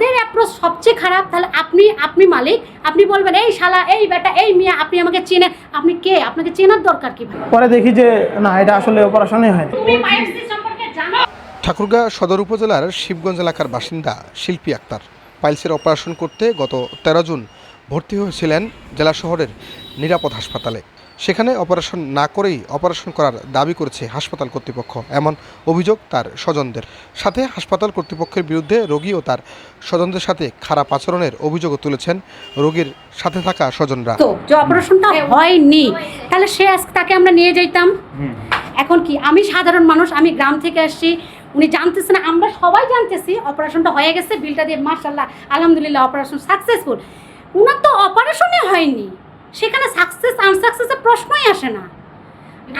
তাদের অ্যাপ্রোচ সবচেয়ে খারাপ তাহলে আপনি আপনি মালিক আপনি বলবেন এই শালা এই বেটা এই মিয়া আপনি আমাকে চেনে আপনি কে? আপনাকে চেনার দরকার কি পরে দেখি যে না এটা আসলে অপারেশনই হয় তুমি পাইলসি সম্পর্কে জানো? ঠাকুরগাঁ সদর উপজেলার শিবগঞ্জ এলাকার বাসিন্দা শিল্পী আক্তার। পাইলসের অপারেশন করতে গত তেরো জুন ভর্তি হয়েছিলেন জেলা শহরের নিরাপদ হাসপাতালে। সেখানে অপারেশন না করেই অপারেশন করার দাবি করেছে হাসপাতাল কর্তৃপক্ষ এমন অভিযোগ তার স্বজনদের। সাথে হাসপাতাল কর্তৃপক্ষের বিরুদ্ধে রোগী ও তার স্বজনদের সাথে খারাপ আচরণের অভিযোগও তুলেছেন রোগীর সাথে থাকা স্বজনরা। তো যে অপারেশনটা হয়নি তাহলে সে আজকে তাকে আমরা নিয়ে যাইতাম? এখন কি আমি সাধারণ মানুষ আমি গ্রাম থেকে আসছি উনি জানতেছে না আমরা সবাই জানতেছি অপারেশনটা হয়ে গেছে বিলটা দিয়ে মার্শাল্লাহ আলহামদুলিল্লাহ অপারেশন সাকসেসফুল। উনার তো অপারেশনই হয়নি। সেখানে সাকসেস আনসাকসেসের প্রশ্নই আসে না।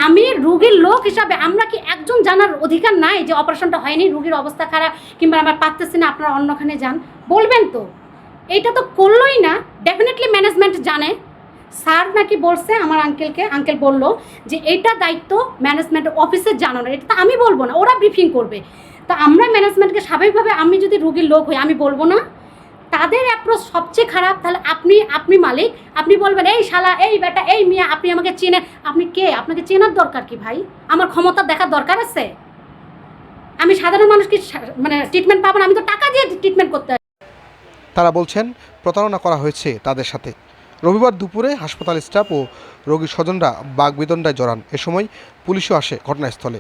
আমি রুগীর লোক হিসাবে আমরা কি একজন জানার অধিকার নাই যে অপারেশনটা হয়নি, রুগীর অবস্থা খারাপ, কিংবা আমার পারতেছি না, আপনারা অন্যখানে যান? বলবেন তো। এইটা তো করলোই না ডেফিনেটলি ম্যানেজমেন্ট জানে। স্যার নাকি বলছে, আমার আঙ্কেলকে আঙ্কেল বলল যে এটা দায়িত্ব ম্যানেজমেন্ট অফিসের জানানোর এটা তো আমি বলব না, ওরা ব্রিফিং করবে। তো আমরা ম্যানেজমেন্টকে স্বাভাবিকভাবে আমি যদি রুগীর লোক হই, আমি বলব না তাদের অ্যাপ্রোচ সবচেয়ে খারাপ তাহলে আপনি আপনি মালিক আপনি বলবেন এই শালা এই বেটা এই মিয়া আপনি আমাকে চেনেন আপনি কে? আপনাকে চেনার দরকার কি ভাই? আমার ক্ষমতা দেখার দরকার আছে? আমি সাধারণ মানুষকে মানে ট্রিটমেন্ট পাবো না আমি তো টাকা দিয়ে ট্রিটমেন্ট করতে হয়। তারা বলছেন প্রতারণা করা হয়েছে তাদের সাথে। রবিবার দুপুরে হাসপাতাল স্টাফ ও রোগীর স্বজনরা বাগবিদণ্ডায় জড়ান। এ সময় পুলিশও আসে ঘটনাস্থলে।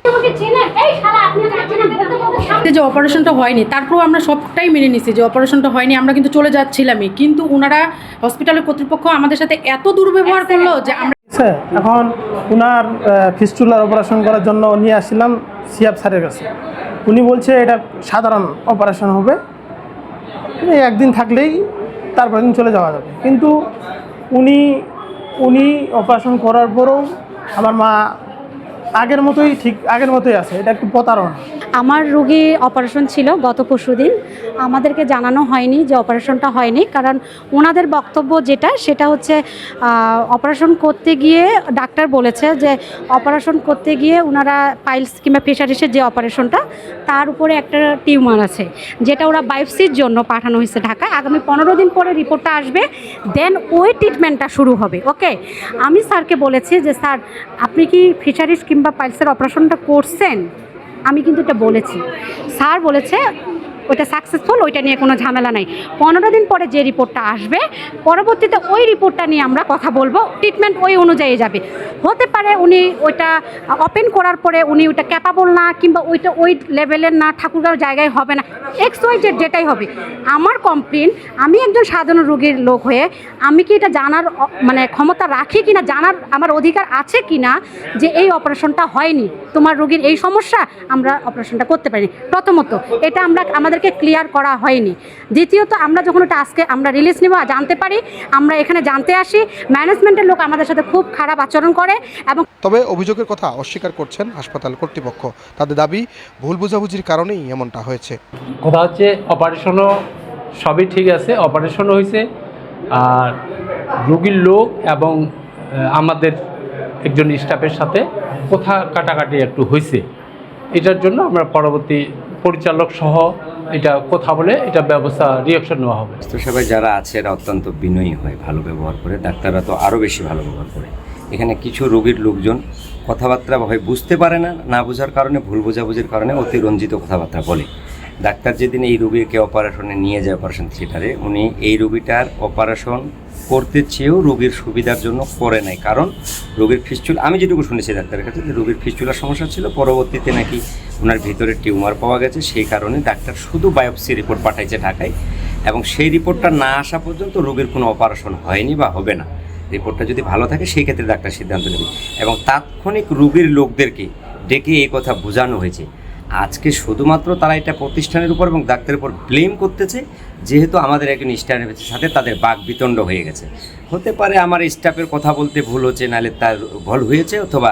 সামনে যে অপারেশনটা হয়নি তারপরেও আমরা সবটাই মেনে নিছি যে অপারেশনটা হয়নি আমরা কিন্তু চলে যাচ্ছিলামই। কিন্তু ওনারা হসপিটালের কর্তৃপক্ষ আমাদের সাথে এত দুর্ব্যবহার করল যে আমরা এখন ওনার ফিস্টুলার অপারেশন করার জন্য নিয়ে আসছিলাম সিয়াব স্যারের কাছে। উনি বলছে এটা সাধারণ অপারেশন হবে। একদিন থাকলেই তারপর দিন চলে যাওয়া যাবে। কিন্তু উনি উনি অপারেশন করার পরেও আমার মা আগের মতোই ঠিক, আগের মতোই আছে, এটা একটু প্রতারণা। আমার রুগী অপারেশন ছিল গত পরশু দিন। আমাদেরকে জানানো হয়নি যে অপারেশনটা হয়নি, কারণ ওনাদের বক্তব্য যেটা, সেটা হচ্ছে অপারেশন করতে গিয়ে ডাক্তার বলেছে যে অপারেশন করতে গিয়ে ওনারা পাইলস কিংবা ফিশারিসের যে অপারেশনটা, তার উপরে একটা টিউমার আছে, যেটা ওরা বায়োপসির জন্য পাঠানো হয়েছে ঢাকায় আগামী পনেরো দিন পরে রিপোর্টটা আসবে, দেন ওই ট্রিটমেন্টটা শুরু হবে ওকে আমি স্যারকে বলেছি যে, স্যার, আপনি কি ফিশারিস কিংবা পাইলসের অপারেশনটা করছেন আমি কিন্তু এটা বলেছি। স্যার বলেছে ওটা সাকসেসফুল ওইটা নিয়ে কোনো ঝামেলা নাই। পনেরো দিন পরে যে রিপোর্টটা আসবে, পরবর্তীতে ওই রিপোর্টটা নিয়ে আমরা কথা বলব ট্রিটমেন্ট ওই অনুযায়ী যাবে। হতে পারে উনি ওইটা ওপেন করার পরে উনি ওইটা ক্যাপাবল না, কিংবা ওইটা ওই লেভেলের না, ঠাকুরগাঁও জায়গায় হবে না। এক্স ওয়াই জেড যেটাই হবে। আমার কমপ্লেন আমি একজন সাধারণ রোগীর লোক হয়ে, আমি কি এটা জানার মানে ক্ষমতা রাখি কিনা, জানার আমার অধিকার আছে কিনা, যে এই অপারেশনটা হয়নি। তোমার রোগীর এই সমস্যা, আমরা অপারেশনটা করতে পারিনি। প্রথমত, এটা আমরা আমাদেরকে ক্লিয়ার করা হয়নি। দ্বিতীয়ত আমরা যখন ওটা আজকে আমরা রিলিজ নেব জানতে পারি আমরা এখানে জানতে আসি ম্যানেজমেন্টের লোক আমাদের সাথে খুব খারাপ আচরণ করে এবং তবে অভিযোগের কথা অস্বীকার করছেন হাসপাতাল কর্তৃপক্ষ। তাদের দাবি ভুল বোঝাবুঝির কারণেই এমনটা হয়েছে। কথা হচ্ছে অপারেশনও সবই ঠিক আছে অপারেশনও হয়েছে। আর রুগীর লোক এবং আমাদের একজন স্টাফের সাথে কথা কাটাকাটি একটু হয়েছে। এটার জন্য আমরা পরবর্তী পরিচালক সহ এটা কথা বলে এটা ব্যবস্থা রিয়াকশন নেওয়া হবে। স্বাস্থ্যসেবায় যারা আছে, এরা অত্যন্ত বিনয়ী হয় ভালো ব্যবহার করে। ডাক্তাররা তো আরও বেশি ভালো ব্যবহার করে। এখানে কিছু রোগীর লোকজন কথাবার্তা হয়, বুঝতে পারে না না বোঝার কারণে, ভুল বোঝাবুঝির কারণে অতিরঞ্জিত কথাবার্তা বলে। ডাক্তার যেদিন এই রুগীকে অপারেশনে নিয়ে যায় অপারেশন থিয়েটারে, উনি এই রুগীটার অপারেশন করতে চেয়েও রোগীর সুবিধার জন্য করে নাই। কারণ রোগীর ফিস্চুল আমি যেটুকু শুনেছি ডাক্তারের কাছে যে রোগীর ফিস্চুলার সমস্যা ছিল, পরবর্তীতে নাকি ওনার ভিতরে টিউমার পাওয়া গেছে, সেই কারণে ডাক্তার শুধু বায়োপসি রিপোর্ট পাঠাইছে ঢাকায় এবং সেই রিপোর্টটা না আসা পর্যন্ত রোগীর কোনো অপারেশন হয়নি বা হবে না। রিপোর্টটা যদি ভালো থাকে, সেই ক্ষেত্রে ডাক্তার সিদ্ধান্ত নেবে। এবং তাৎক্ষণিক রোগীর লোকদেরকে ডেকে এই কথা বোঝানো হয়েছে। আজকে শুধুমাত্র তারা এটা প্রতিষ্ঠানের উপর এবং ডাক্তারের উপর ব্লেম করতেছে, যেহেতু আমাদের একজন স্টাফের সাথে তাদের বাক বিতণ্ড হয়ে গেছে। হতে পারে আমার স্টাফের কথা বলতে ভুল হচ্ছে, নাহলে তার ভুল হয়েছে অথবা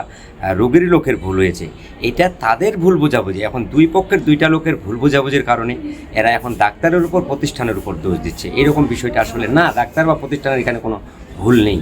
রোগীর লোকের ভুল হয়েছে। এটা তাদের ভুল বোঝাবুঝি। এখন দুই পক্ষের, দুইটা লোকের ভুল বোঝাবুঝির কারণে এরা এখন ডাক্তারের উপর, প্রতিষ্ঠানের উপর দোষ দিচ্ছে। এরকম বিষয়টা আসলে না, ডাক্তার বা প্রতিষ্ঠানের এখানে কোনো ভুল নেই।